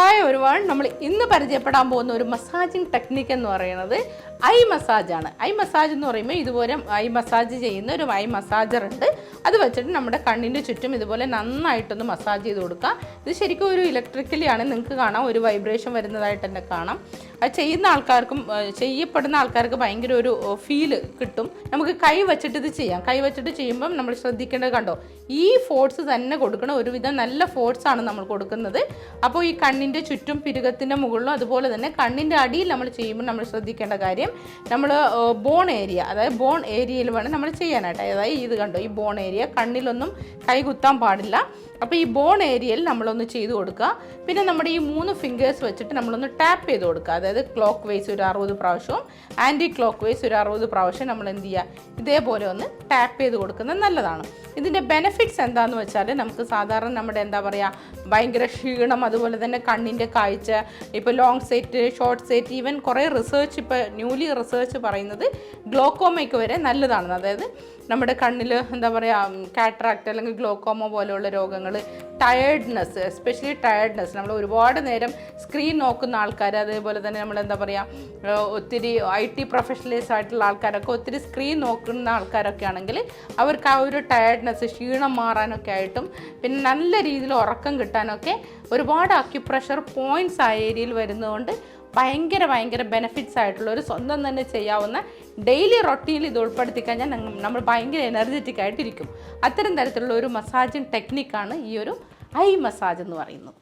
Hi ഒരുപാട്. നമ്മൾ ഇന്ന് പരിചയപ്പെടാൻ പോകുന്ന ഒരു മസാജിങ് ടെക്നിക്ക് എന്ന് പറയുന്നത് ഐ മസാജാണ് ഐ മസാജ് എന്ന് പറയുമ്പോൾ ഇതുപോലെ ഐ മസാജ് ചെയ്യുന്ന ഒരു ഐ മസാജർ ഉണ്ട്. അത് വെച്ചിട്ട് നമ്മുടെ കണ്ണിന്റെ ചുറ്റും ഇതുപോലെ നന്നായിട്ടൊന്ന് മസാജ് ചെയ്ത് കൊടുക്കുക ഇത് ശരിക്കും ഒരു ഇലക്ട്രിക്കലിയാണ് നിങ്ങൾക്ക് കാണാം. ഒരു വൈബ്രേഷൻ വരുന്നതായിട്ട് തന്നെ കാണാം. അത് ചെയ്യുന്ന ആൾക്കാർക്കും ചെയ്യപ്പെടുന്ന ആൾക്കാർക്ക് ഭയങ്കര ഒരു ഫീൽ കിട്ടും. നമുക്ക് കൈ വെച്ചിട്ട് ഇത് ചെയ്യാം. കൈ വെച്ചിട്ട് ചെയ്യുമ്പം നമ്മൾ ശ്രദ്ധിക്കേണ്ടത് കണ്ടോ? ഈ ഫോഴ്സ് തന്നെ കൊടുക്കണം ഒരുവിധം നല്ല ഫോഴ്സ് ആണ് നമ്മൾ കൊടുക്കുന്നത്. അപ്പോൾ ഈ കണ്ണിന്റെ ചുറ്റും പിരുകത്തിന്റെ മുകളിലും അതുപോലെ തന്നെ കണ്ണിന്റെ അടിയിൽ നമ്മൾ ചെയ്യുമ്പോൾ നമ്മൾ ശ്രദ്ധിക്കേണ്ട കാര്യം നമ്മൾ ബോൺ ഏരിയ അതായത് ബോൺ ഏരിയയിൽ വേണം നമ്മൾ ചെയ്യാനായിട്ട്. അതായത് ഇത് കണ്ടോ? ഈ ബോൺ ഏരിയ കണ്ണിലൊന്നും കൈ കുത്താൻ പാടില്ല. അപ്പോൾ ഈ ബോൺ ഏരിയയിൽ നമ്മളൊന്ന് ചെയ്ത് കൊടുക്കുക. പിന്നെ നമ്മുടെ ഈ മൂന്ന് ഫിംഗേഴ്സ് വെച്ചിട്ട് നമ്മളൊന്ന് ടാപ്പ് ചെയ്ത് കൊടുക്കുക. അതായത് ക്ലോക്ക് വൈസ് ഒരു അറുപത് പ്രാവശ്യവും ആന്റി ക്ലോക്ക് വൈസ് ഒരു അറുപത് പ്രാവശ്യം നമ്മൾ എന്ത് ചെയ്യുക ഇതേപോലെ ഒന്ന് ടാപ്പ് ചെയ്ത് കൊടുക്കുന്നത് നല്ലതാണ്. ഇതിന്റെ ബെനിഫിറ്റ്സ് എന്താണെന്ന് വെച്ചാൽ നമുക്ക് സാധാരണ നമ്മുടെ എന്താ പറയുക ഭയങ്കര ക്ഷീണം അതുപോലെ തന്നെ കണ്ണിന്റെ കാഴ്ച ഇപ്പോൾ long sight short sight even കുറേ റിസേർച്ച് ഇപ്പോൾ ന്യൂലി റിസേർച്ച് പറയുന്നത് ഗ്ലോക്കോമയ്ക്ക് വരെ നല്ലതാണ് അതായത് നമ്മുടെ കണ്ണിൽ എന്താ പറയുക കാട്രാക്ട് അല്ലെങ്കിൽ ഗ്ലോക്കോമ പോലെയുള്ള രോഗങ്ങൾ ടയേർഡ്നെസ് എസ്പെഷ്യലി ടയേർഡ്നെസ് നമ്മൾ ഒരുപാട് നേരം സ്ക്രീൻ നോക്കുന്ന ആൾക്കാർ അതേപോലെ തന്നെ നമ്മൾ എന്താ പറയുക ഒത്തിരി ഐ ടി പ്രൊഫഷണലൈസ് ആയിട്ടുള്ള ആൾക്കാരൊക്കെ ഒത്തിരി സ്ക്രീൻ നോക്കുന്ന ആൾക്കാരൊക്കെ ആണെങ്കിൽ അവർക്ക് ആ ഒരു ടയേർഡ്നെസ് ക്ഷീണം മാറാനൊക്കെ ആയിട്ടും പിന്നെ നല്ല രീതിയിൽ ഉറക്കം കിട്ടാനൊക്കെ ഒരുപാട് അക്യുപ്രഷർ പോയിന്റ്സ് ആ ഏരിയയിൽ വരുന്നതുകൊണ്ട് ഭയങ്കര ഭയങ്കര ബെനിഫിറ്റ്സ് ആയിട്ടുള്ള ഒരു സ്വന്തം തന്നെ ചെയ്യാവുന്ന ഡെയിലി റൊട്ടീനിൽ ഇത് ഉൾപ്പെടുത്തി കഴിഞ്ഞാൽ നമ്മൾ ഭയങ്കര എനർജറ്റിക് ആയിട്ടിരിക്കും. അത്തരം തരത്തിലുള്ള ഒരു മസാജിങ് ടെക്നിക്കാണ് ഈ ഒരു ഐ മസാജ് എന്ന് പറയുന്നത്.